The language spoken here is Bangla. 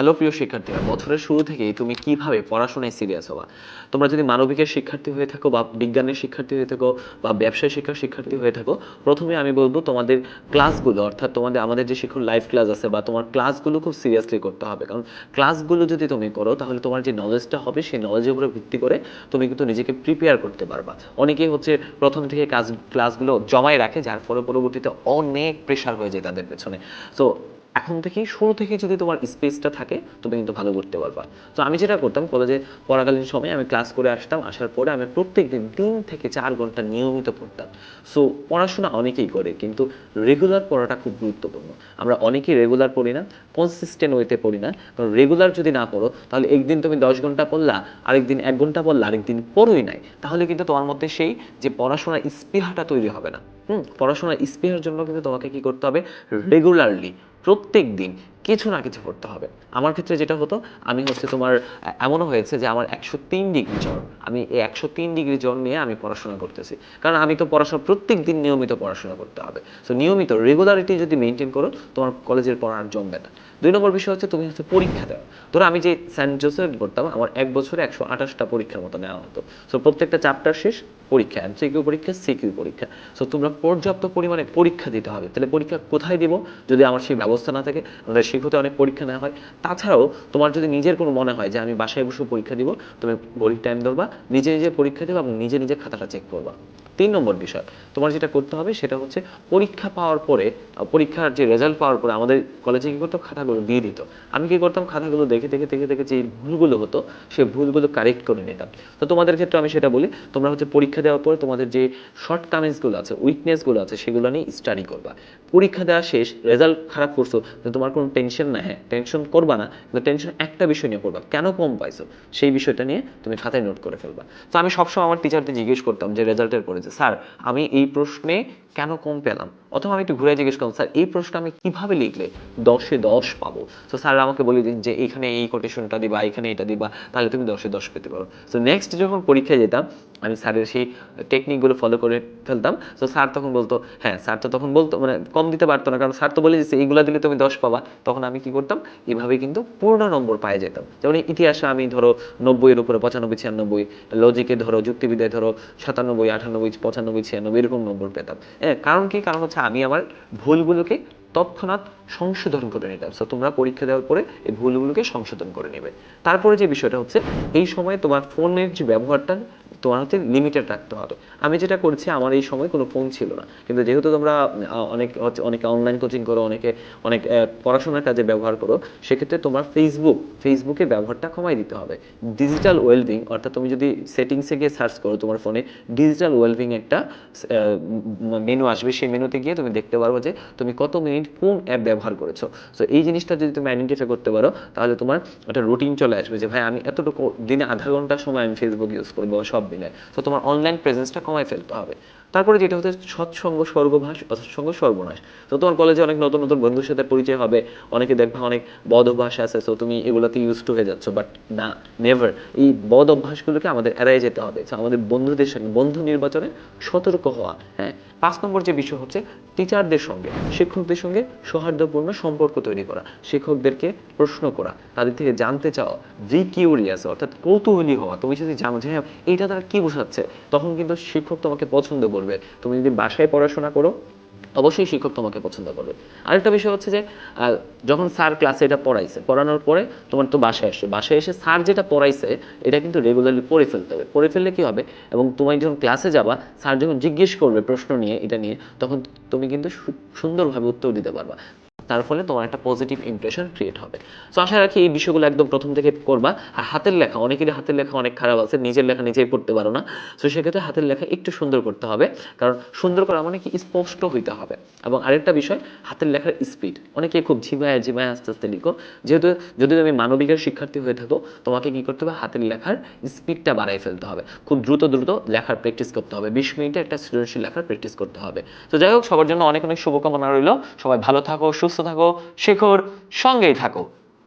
হ্যালো প্রিয় শিক্ষার্থীরা, বছরের শুরু থেকেই তুমি কীভাবে পড়াশোনায় সিরিয়াস হবা? তোমরা যদি মানবিকের শিক্ষার্থী হয়ে থাকো বা বিজ্ঞানের শিক্ষার্থী হয়ে থাকো বা ব্যবসায় শিক্ষার শিক্ষার্থী হয়ে থাকো, প্রথমে আমি বলব তোমাদের ক্লাসগুলো অর্থাৎ তোমাদের, আমাদের যে শিক্ষক লাইভ ক্লাস আছে বা তোমার ক্লাসগুলো খুব সিরিয়াসলি করতে হবে। কারণ ক্লাসগুলো যদি তুমি করো, তাহলে তোমার যে নলেজটা হবে, সেই নলেজের উপরে ভিত্তি করে তুমি কিন্তু নিজেকে প্রিপেয়ার করতে পারবা। অনেকেই হচ্ছে প্রথম থেকে কাজ ক্লাসগুলো জমায় রাখে, যার ফলে পরবর্তীতে অনেক প্রেশার হয়ে যায় তাদের পেছনে। সো এখন থেকেই, শুরু থেকে যদি তোমার স্পেসটা থাকে, তুমি কিন্তু ভালো করতে পারবা। তো আমি যেটা করতাম কলেজে পড়াকালীন সময় আমি ক্লাস করে আসতাম, আসার পরে আমি প্রত্যেক দিন তিন থেকে চার ঘণ্টা নিয়মিত পড়তাম। সো পড়াশোনা অনেকেই করে, কিন্তু রেগুলার পড়াটা খুব গুরুত্বপূর্ণ। আমরা অনেকেই রেগুলার পড়ি না কনসিস্টেন্ট ওয়েতে পড়ি না। কারণ রেগুলার যদি না পড়ো, তাহলে একদিন তুমি দশ ঘণ্টা পড়লা, আরেকদিন এক ঘণ্টা পড়লা, আরেকদিন পড়োই নাই। তাহলে কিন্তু তোমার মধ্যে সেই যে পড়াশোনার স্পৃহাটা তৈরি হবে না। হুম, পড়াশোনার স্পৃহার জন্য কিন্তু তোমাকে কি করতে হবে রেগুলারলি প্রত্যেক দিন কিছু না কিছু করতে হবে। আমার ক্ষেত্রে যেটা হতো, আমি হচ্ছে তোমার এমনও হয়েছে যে আমার একশো তিন ডিগ্রি জ্বর, আমি এই একশো তিন ডিগ্রি জ্বর নিয়ে আমি পড়াশোনা করতেছি। কারণ আমি তো পড়াশোনা প্রত্যেক দিন নিয়মিত পড়াশোনা করতে হবে। সো নিয়মিত রেগুলারিটি যদি মেনটেন করো, তোমার কলেজের পড়া আর জমবে না। দুই নম্বর বিষয় হচ্ছে, তুমি হচ্ছে পরীক্ষা দেওয়া ধরো আমি যে সেন্ট জোসেফ পড়তাম, আমার এক বছরে একশো আঠাশটা পরীক্ষার মতো নেওয়া হতো। সো প্রত্যেকটা চ্যাপ্টার শেষ, পরীক্ষা এমসিকিউ পরীক্ষা সিকিউ পরীক্ষা। সো তোমরা পর্যাপ্ত পরিমাণে পরীক্ষা দিতে হবে। তাহলে পরীক্ষা কোথায় দিব? যদি আমার সেই ব্যবস্থা না থাকে আমাদের শিক্ষতে অনেক পরীক্ষা নেওয়া হয়। তাছাড়াও তোমার যদি নিজের কোনো মনে হয় যে আমি বাসায় বসে পরীক্ষা দিব, তুমি ঘড়ির টাইম ধরবা, নিজে নিজে পরীক্ষা দেবা এবং নিজে নিজে খাতাটা চেক করবা। তিন নম্বর বিষয়। তোমার যেটা করতে হবে সেটা হচ্ছে পরীক্ষা পাওয়ার পরে পরীক্ষার যে রেজাল্ট পাওয়ার পরে আমাদের কলেজে কি করতো খাতাগুলো দিয়ে দিত। আমি কি করতাম? খাতাগুলো দেখে দেখে দেখে দেখে যে ভুলগুলো হতো সেই ভুলগুলো কারেক্ট করে নিতাম। তো তোমাদের ক্ষেত্রে আমি সেটা বলি, তোমরা হচ্ছে পরীক্ষা দেওয়ার পরে তোমাদের যে শর্ট কামিংসগুলো আছে উইকনেসগুলো আছে, সেগুলো নিয়ে স্টাডি করবা। পরীক্ষা দেওয়া শেষ রেজাল্ট খারাপ করছ তোমার কোনো টেনশন না হ্যাঁ টেনশন করবা না, কিন্তু টেনশন একটা বিষয় নিয়ে করবা। কেন কম পাইছো? সেই বিষয়টা নিয়ে তুমি খাতায় নোট করে ফেলবা। তো আমি সবসময় আমার টিচারদের জিজ্ঞেস করতাম যে রেজাল্টের পরে যে স্যার আমি এই প্রশ্নে কেন কম পেলাম? অথবা আমি একটু ঘুরে জিজ্ঞেস করলাম স্যার, এই প্রশ্ন আমি কীভাবে লিখলে দশে দশ পাবো? তো স্যার, আমাকে বলে দিন যে এখানে এই কোটেশনটা দিবা এখানে এটা দিবা, তাহলে তুমি দশে দশ পেতে পারো। তো নেক্সট যখন পরীক্ষায় যেতাম, আমি স্যারের সেই টেকনিকগুলো ফলো করে ফেলতাম। তো স্যার তখন বলতো হ্যাঁ স্যার তো তখন বলতো মানে কম দিতে পারতো না, কারণ স্যার তো বলে দিচ্ছে এইগুলো দিলে তুমি দশ পাবা। তখন আমি কি করতাম, এভাবে কিন্তু পূর্ণ নম্বর পাই যেতাম। যেমন ইতিহাসে আমি ধরো নব্বইয়ের উপরে পঁচানব্বই, ছিয়ানব্বই লজিকে ধরো, যুক্তিবিদ্যায় ধরো, সাতানব্বই, আটানব্বই, পঁচানব্বই, ছিয়ানব্বই, এরকম নম্বর পেতাম। হ্যাঁ কারণ কি? কারণ হচ্ছে আমি আমার ভুলগুলোকে তৎক্ষণাৎ সংশোধন করে নিতাম সো তোমরা পরীক্ষা দেওয়ার পরে এই ভুলগুলোকে সংশোধন করে নেবে। তারপরে যে বিষয়টা হচ্ছে, এই সময় তোমার ফোনের যে ব্যবহারটা হচ্ছে লিমিটেড রাখতে হবে। আমি যেটা করছি, আমার এই সময় কোনো ফোন ছিল না। কিন্তু যেহেতু তোমরা অনেক হচ্ছে, অনেকে অনলাইন কোচিং করো, অনেকে, অনেক পড়াশোনার কাজে ব্যবহার করো, সেক্ষেত্রে তোমার ফেসবুক ফেসবুকের ব্যবহারটা কমাই দিতে হবে। ডিজিটাল ওয়েলবিং অর্থাৎ তুমি যদি সেটিংসে গিয়ে সার্চ করো তোমার ফোনে ডিজিটাল ওয়েলবিং একটা মেনু আসবে। সেই মেনুতে গিয়ে তুমি দেখতে পারব যে তুমি কত মিনিট কোন অ্যাপ ব্যবহার করেছ। সো এই জিনিসটা যদি তুমি আইডেন্টিফাই করতে পারো, তাহলে তোমার একটা রুটিন চলে আসবে যে, ভাই, আমি এতটুকু দিনে আধা ঘণ্টা সময় আমি ফেসবুক ইউজ করব, সব মিলে তো তোমার অনলাইন প্রেজেন্সটা কমাই ফেলতে হবে। তারপরে যেটা হচ্ছে সৎসঙ্গ স্বর্গভাস অসৎসঙ্গ সর্বনাশ। তো তোমার কলেজে অনেক নতুন নতুন বন্ধুর সাথে পরিচয় হবে। অনেকে দেখবে অনেক বদ অভ্যাস আছে। সো তুমি এগুলোতে ইউজ টু হয়ে যাচ্ছ। বাট না নেভার এই বদ অভ্যাসগুলোকে আমাদের এড়াই যেতে হবে। So, আমাদের বন্ধুদের সঙ্গে বন্ধু নির্বাচনে সতর্ক হওয়া। হ্যাঁ? পাঁচ নম্বর যে বিষয় হচ্ছে টিচারদের সঙ্গে শিক্ষকদের সঙ্গে সৌহার্দ্যপূর্ণ সম্পর্ক তৈরি করা। শিক্ষকদেরকে প্রশ্ন করা তাদের থেকে জানতে চাওয়া জি কিউরিয়াস অর্থাৎ কৌতূহলী হওয়া। তুমি যদি জানো যে হ্যাঁ এইটা তারা কি বোঝাচ্ছে? তখন কিন্তু শিক্ষক তোমাকে পছন্দ করবে। তুমি যদি বাসায় পড়াশোনা করো, অবশ্যই শিক্ষক তোমাকে পছন্দ করবে। আরেকটা বিষয় হচ্ছে যে যখন স্যার ক্লাসে এটা পড়াইছে, পড়ানোর পরে তোমার তো বাসায় আসছে। বাসায় এসে স্যার যেটা পড়াইছে, এটা কিন্তু রেগুলারলি পড়ে ফেলতে হবে। পড়ে ফেললে কি হবে? এবং তুমি যখন ক্লাসে যাবা, স্যার যখন জিজ্ঞেস করবে প্রশ্ন নিয়ে, এটা নিয়ে, তখন তুমি কিন্তু সুন্দরভাবে উত্তর দিতে পারবা। তার ফলে তোমার একটা পজিটিভ ইমপ্রেশন ক্রিয়েট হবে। সো আশা রাখি এই বিষয়গুলো একদম প্রথম থেকে করবা। আর হাতের লেখা, অনেকেরই হাতের লেখা অনেক খারাপ আছে, নিজের লেখা নিজেই পড়তে পারো না। সো সেক্ষেত্রে হাতের লেখা একটু সুন্দর করতে হবে। কারণ সুন্দর করা মানে কি? স্পষ্ট হইতে হবে। এবং আরেকটা বিষয়, হাতের লেখার স্পিড অনেকে খুব ঝিমায় ঝিমায় আস্তে আস্তে লিখো। যেহেতু, যদি তুমি মানবিকের শিক্ষার্থী হয়ে থাকো, তোমাকে কি করতে হবে? হাতের লেখার স্পিডটা বাড়াই ফেলতে হবে। খুব দ্রুত দ্রুত লেখার প্র্যাকটিস করতে হবে। বিশ মিনিটে একটা সৃজনশীল লেখার প্র্যাকটিস করতে হবে। তো যাই হোক, সবার জন্য অনেক অনেক শুভকামনা রইল। সবাই ভালো থাকো, সুস্থ থাকো শেখর সঙ্গেই থাকো।